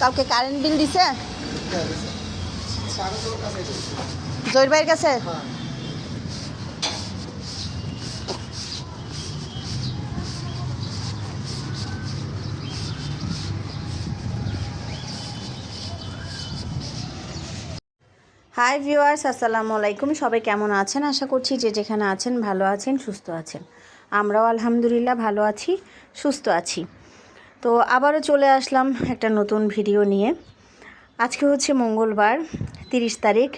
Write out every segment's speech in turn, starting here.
কাউকে current bill দিছে? জয়ের ভাইয়ের কাছে? হাই ভিউয়ার্স আসসালামু আলাইকুম। সবাই কেমন আছেন? আশা করছি যে যেখানে আছেন, ভালো আছেন, সুস্থ আছেন। আমরাও আলহামদুলিল্লাহ ভালো আছি, সুস্থ আছি। তো আবারও চলে আসলাম একটা নতুন ভিডিও নিয়ে। আজকে হচ্ছে মঙ্গলবার, তিরিশ তারিখ।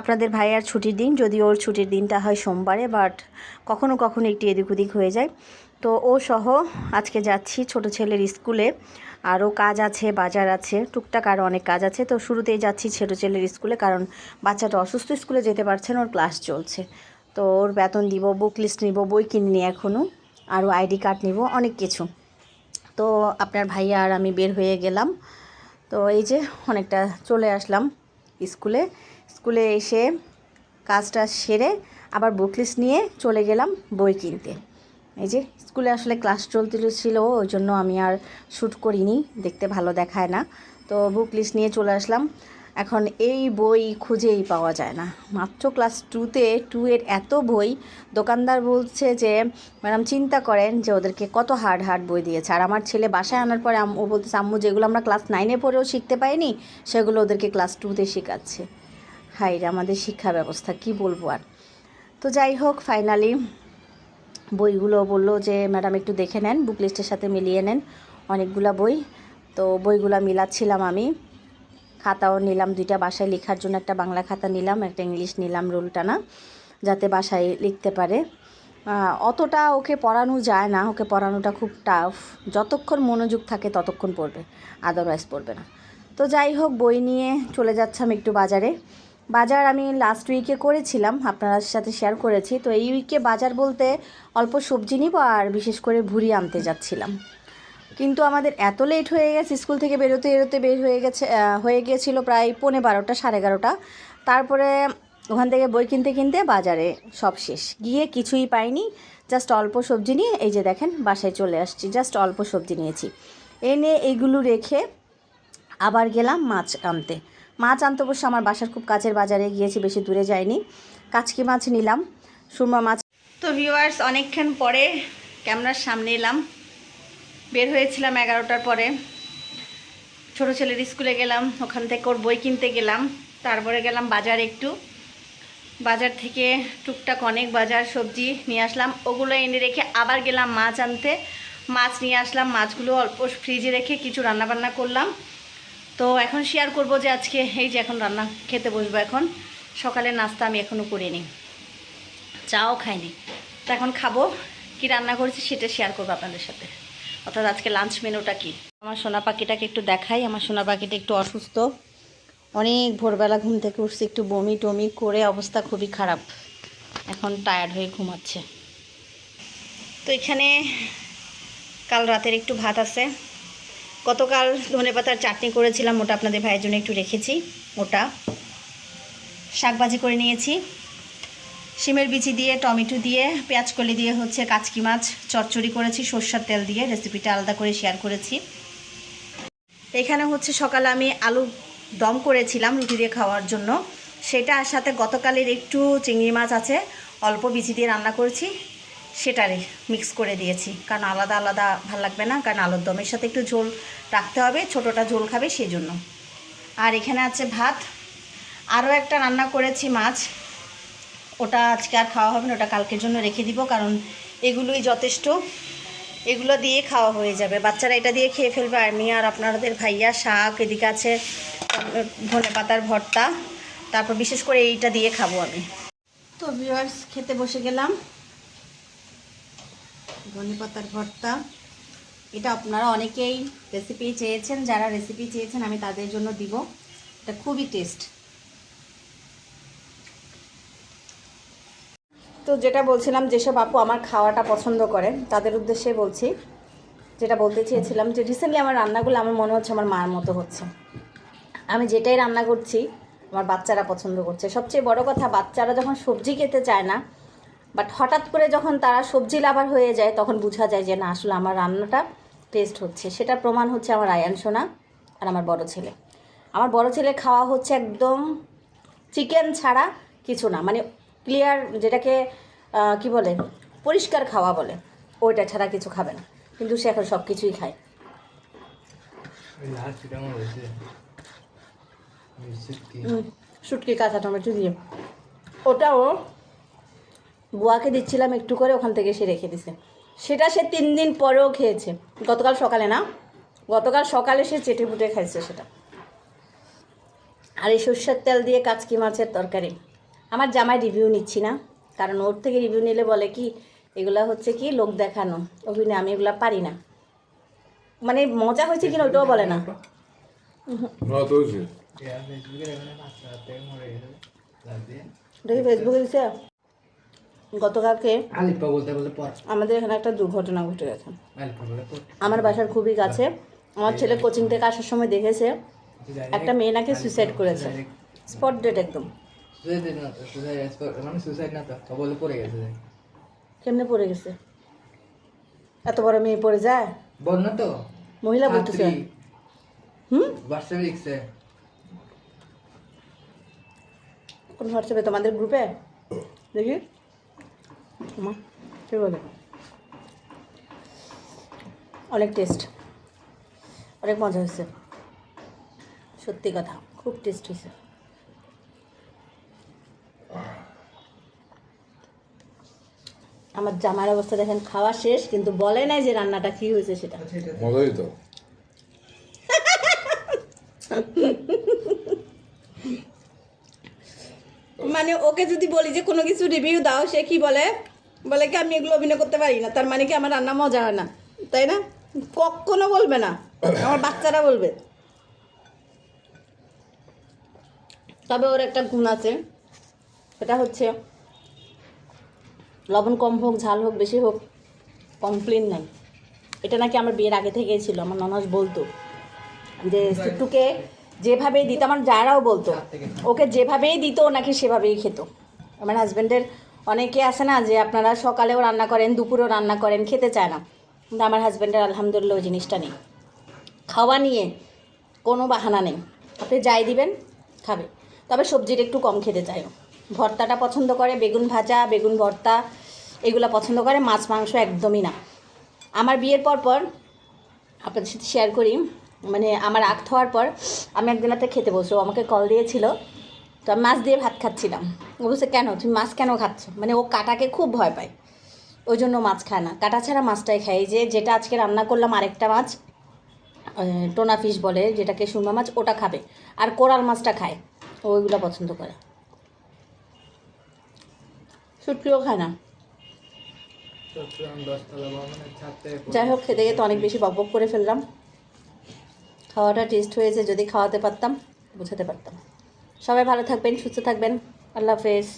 আপনাদের ভাইয়ার ছুটির দিন যদি ওর ছুটির দিনটা হয় সোমবারে, বাট কখনো কখনো একটু এদিক ওদিক হয়ে যায়। তো ও সহ আজকে যাচ্ছি ছোট ছেলের স্কুলে। আরও কাজ আছে, বাজার আছে, টুকটাক আরও অনেক কাজ আছে। তো শুরুতেই যাচ্ছি ছোটো ছেলের স্কুলে, কারণ বাচ্চাটা অসুস্থ স্কুলে যেতে পারছে না, ওর ক্লাস চলছে। তো ওর বেতন দিব বুক লিস্ট নিব, বই কিনিনি এখনও আরও আইডি কার্ড নিব, অনেক কিছু। তো আপনার ভাইয়া আর আমি বের হয়ে গেলাম। তো এই যে অনেকটা চলে আসলাম স্কুলে। স্কুলে এসে কাজটা সেরে আবার বুক লিস্ট নিয়ে চলে গেলাম বই কিনতে। এই যে স্কুলে আসলে ক্লাস চলতেছিল ওই জন্য আমি আর শ্যুট করিনি, দেখতে ভালো দেখায় না। তো বুক লিস্ট নিয়ে চলে আসলাম। এখন এই বই খুঁজেই পাওয়া যায় না। মাত্র ক্লাস টুতে টু এর এত বই, দোকানদার বলছে যে, ম্যাডাম, চিন্তা করেন যে ওদেরকে কত হার্ড হার্ড বই দিয়েছে। আর আমার ছেলে বাসায় আনার পরে ও বলতেছে, আম্মু, যেগুলো আমরা ক্লাস নাইনে পড়েও শিখতে পাইনি সেগুলো ওদেরকে ক্লাস টুতে শেখাচ্ছে। হাই আমাদের শিক্ষা ব্যবস্থা, কি বলব আর। তো যাই হোক ফাইনালি বইগুলো বলল যে, ম্যাডাম, একটু দেখে নেন বুক লিস্টের সাথে মিলিয়ে নেন অনেকগুলা বই। তো বইগুলো মিলাচ্ছিলাম আমি। খাতাও নিলাম, দুইটা বাসায় লেখার জন্য একটা বাংলা খাতা নিলাম, একটা ইংলিশ নিলাম রুল টানা যাতে বাসায় লিখতে পারে। অতটা ওকে পড়ানো যায় না, ওকে পড়ানোটা খুব টাফ যতক্ষণ মনোযোগ থাকে ততক্ষণ পড়বে আদারওয়াইজ পড়বে না। তো যাই হোক, বই নিয়ে চলে যাচ্ছিলাম একটু বাজারে। বাজার আমি লাস্ট উইকে করেছিলাম আপনার সাথে শেয়ার করেছি। তো এই উইকে বাজার বলতে অল্প সবজি নিব আর বিশেষ করে ভুড়ি আনতে যাচ্ছিলাম। কিন্তু আমাদের এত লেট হয়ে গেছে, স্কুল থেকে বেরোতে বেরোতে বের হয়ে গেছে হয়ে গিয়েছিল প্রায় পৌনে বারোটা, সাড়ে এগারোটা। তারপরে ওখান থেকে বই কিনতে কিনতে বাজারে সব শেষ। গিয়ে কিছুই পাইনি জাস্ট অল্প সবজি নিয়ে, এই যে দেখেন বাসায় চলে আসছি জাস্ট অল্প সবজি নিয়েছি। এনে এইগুলো রেখে আবার গেলাম মাছ আনতে। মাছ আনতে অবশ্য আমার বাসার খুব কাছের বাজারে, গিয়েছি বেশি দূরে যাইনি। কাচকি মাছ নিলাম, সুরমা মাছ। তো ভিউয়ার্স অনেকক্ষণ পরে ক্যামেরার সামনে এলাম। বের হয়েছিলাম এগারোটার পরে। ছোট ছেলের স্কুলে গেলাম, ওখান থেকে ওর বই কিনতে গেলাম। তারপরে গেলাম বাজার একটু। বাজার থেকে টুকটাক অনেক বাজার সবজি নিয়ে আসলাম। ওগুলো এনে রেখে আবার গেলাম মাছ আনতে। মাছ নিয়ে আসলাম, মাছগুলো অল্প ফ্রিজে রেখে কিছু রান্নাবান্না করলাম। তো এখন শেয়ার করব যে আজকে এই যে এখন রান্না খেতে বসবো এখন। সকালের নাস্তা আমি এখনও করিনি। চাও খাইনি। তো এখন খাব। কি রান্না করেছি সেটা শেয়ার করব আপনাদের সাথে। অর্থাৎ আজকে লাঞ্চ মেনুটা কি? আমার সোনা পাখিটাকে একটু দেখাই। আমার সোনা পাখিটা একটু অসুস্থ। অনেক ভোরবেলা ঘুম থেকে উঠছে, একটু বমি টমি করে অবস্থা খুবই খারাপ। এখন টায়ার্ড হয়ে ঘুমাচ্ছে। তো এখানে কাল রাতের একটু ভাত আছে। গতকাল ধনেপাতার চাটনি করেছিলাম, ওটা আপনাদের ভাইয়ের জন্য একটু রেখেছি। ওটা শাক ভাজি করে নিয়েছি। শিমের বিচি দিয়ে, টমেটো দিয়ে, পেঁয়াজ কলি দিয়ে হচ্ছে কাচকি মাছ, চচ্চড়ি করেছি, সর্ষার তেল দিয়ে, রেসিপিটা আলাদা করে শেয়ার করেছি। এখানে হচ্ছে সকালে আমি আলু দম করেছিলাম রুটি দিয়ে খাওয়ার জন্য। সেটা আর সাথে গতকালের একটু চিংড়ি মাছ আছে, অল্প বিচি দিয়ে রান্না করেছি, সেটারে মিক্স করে দিয়েছি। কারণ আলাদা আলাদা ভালো লাগবে না, কারণ আলুর দমের সাথে একটু ঝোল রাখতে হবে, ছোটোটা ঝোল খাবে সেই জন্য আর এখানে আছে ভাত। আরও একটা রান্না করেছি মাছ ওটা আজকে আর খাওয়া হবে না, ওটা কালকের জন্য রেখে দিব, কারণ এগুলোই যথেষ্ট। এগুলো দিয়ে খাওয়া হয়ে যাবে। বাচ্চারা এটা দিয়ে খেয়ে ফেলবে আর আমি আর আপনাদের ভাইয়া শাক, এদিকে আছে ধনে পাতার ভর্তা। তারপর বিশেষ করে এইটা দিয়ে খাব আমি। তো ভিউয়ার্স খেতে বসে গেলাম। ধনে পাতার ভর্তা। এটা আপনারা অনেকেই রেসিপি চেয়েছেন, যারা রেসিপি চেয়েছেন, আমি তাদের জন্য দিব। এটা খুবই টেস্ট তো যেটা বলছিলাম, যেসব আপু আমার খাওয়াটা পছন্দ করে, তাদের উদ্দেশ্যে বলছি, যেটা বলতে চেয়েছিলাম যে রিসেন্টলি আমার রান্নাগুলো আমার মনে হচ্ছে আমার মার মতো হচ্ছে। আমি যেটাই রান্না করছি, আমার বাচ্চারা পছন্দ করছে। সবচেয়ে বড় কথা, বাচ্চারা যখন সবজি খেতে চায় না বাট হঠাৎ করে যখন তারা সবজি লাভার হয়ে যায়, তখন বোঝা যায় যে না, আসলে আমার রান্নাটা টেস্ট হচ্ছে। সেটার প্রমাণ হচ্ছে আমার আয়ান সোনা আর আমার বড় ছেলে। আমার বড় ছেলে খাওয়া হচ্ছে একদম চিকেন ছাড়া কিছু না। মানে ক্লিয়ার যেটাকে কি বলে, পরিষ্কার খাওয়া বলে, ওইটা ছাড়া কিছু খাবে না। কিন্তু সে এখন সব কিছুই খায় শুটকি কাঁচা টমেটো দিয়ে। ওটাও বুয়াকে দিচ্ছিলাম একটু করে, ওখান থেকে সে রেখে দিছে। সেটা সে তিন দিন পরেও খেয়েছে। গতকাল সকালে না? গতকাল সকালে সে চেটে পুটে খাইছে সেটা। আর এই সর্ষের তেল দিয়ে কাচকি মাছের তরকারি। আমার জামাই রিভিউ নিচ্ছি না কারণ ওর থেকে রিভিউ নিলে বলে কি এগুলা হচ্ছে কি লোক দেখানো। অভিনয় আমি এগুলা পারি না। মানে মজা হয়েছে কিনা ওইটাও বলে না। ফেসবুকে দিছে। গতকালকে আমাদের এখানে একটা দুর্ঘটনা ঘটে গেছে। আলিপা বলে পর। আমার বাসার খুবই কাছে। আমার ছেলে কোচিং থেকে আসার সময় দেখেছে। একটা মেয়ে নাকি সুইসাইড করেছে। স্পট ডেট একদম। মানে পড়ে গেছে কেমনে পড়ে গেছে? এত বড় মেয়ে পড়ে যায়? না তো। মহিলা বলতেছে। হুম? হোয়াটসঅ্যাপে লিখছে। কোন হোয়াটসঅ্যাপে? তোমাদের গ্রুপে? দেখি। মা কি বলে? অনেক টেস্ট। অনেক মজা হয়েছে। সত্যি কথা খুব টেস্ট হয়েছে। আমার জামার অবস্থা দেখেন খাওয়া শেষ কিন্তু বলে নাই যে রান্নাটা কি হয়েছে সেটা। মজাই তো। মানে ওকে যদি বলি যে কোনো কিছু রিভিউ দাও সে কি বলে? বলে কি আমি এগুলো অভিনয় করতে পারি না। তার মানে কি আমার রান্না মজা হয় না। তাই না? কখনো বলবে না। আমার বাচ্চারা বলবে। তবে ওর একটা গুণ আছে। সেটা হচ্ছে লবণ কম হোক ঝাল হোক বেশি হোক কমপ্লেন নাই। এটা নাকি আমার বিয়ের আগে থেকেই ছিল আমার ননস বলতো যে সুট্টুকে যেভাবেই দিত আমার যারাও বলতো ওকে যেভাবেই দিত নাকি সেভাবেই খেত। আমার হাজব্যান্ডের অনেকে আছে না যে আপনারা সকালেও রান্না করেন দুপুরেও রান্না করেন খেতে চায় না। কিন্তু আমার হাজব্যান্ডের আলহামদুলিল্লাহ ওই জিনিসটা নেই। খাওয়া নিয়ে কোনো বাহানা নেই। আপনি যাই দিবেন খাবে। তবে সবজিটা একটু কম খেতে চায় ও। ভর্তাটা পছন্দ করে, বেগুন ভাজা, বেগুন ভর্তা, এগুলো পছন্দ করে, মাছ, মাংস একদমই না। আমার বিয়ের পর পর আপনাদের সাথে শেয়ার করি মানে আমার আখ হওয়ার পর আমি একদিন রাতে খেতে বসবো আমাকে কল দিয়েছিল, তো আমি মাছ দিয়ে ভাত খাচ্ছিলাম। ও বলছে, কেন? তুমি মাছ কেন খাচ্ছ? মানে ও কাটাকে খুব ভয় পায়, ওই জন্য মাছ খায় না। কাটা ছাড়া মাছটাই খায়। এই যে, যেটা আজকে রান্না করলাম আরেকটা মাছ টোনা ফিশ বলে, যেটাকে সুরমা মাছ, ওটা খাবে। আর কোরাল মাছটা খায় ওইগুলো পছন্দ করে। শুটকিও খায় না। যাই হোক, খেতে খেতে অনেক বেশি বকবক করে ফেললাম। খাওয়াটা টেস্ট হয়েছে, যদি খাওয়াতে পারতাম, বোঝাতে পারতাম। সবাই ভালো থাকবেন, সুস্থ থাকবেন। আল্লাহ হাফেজ।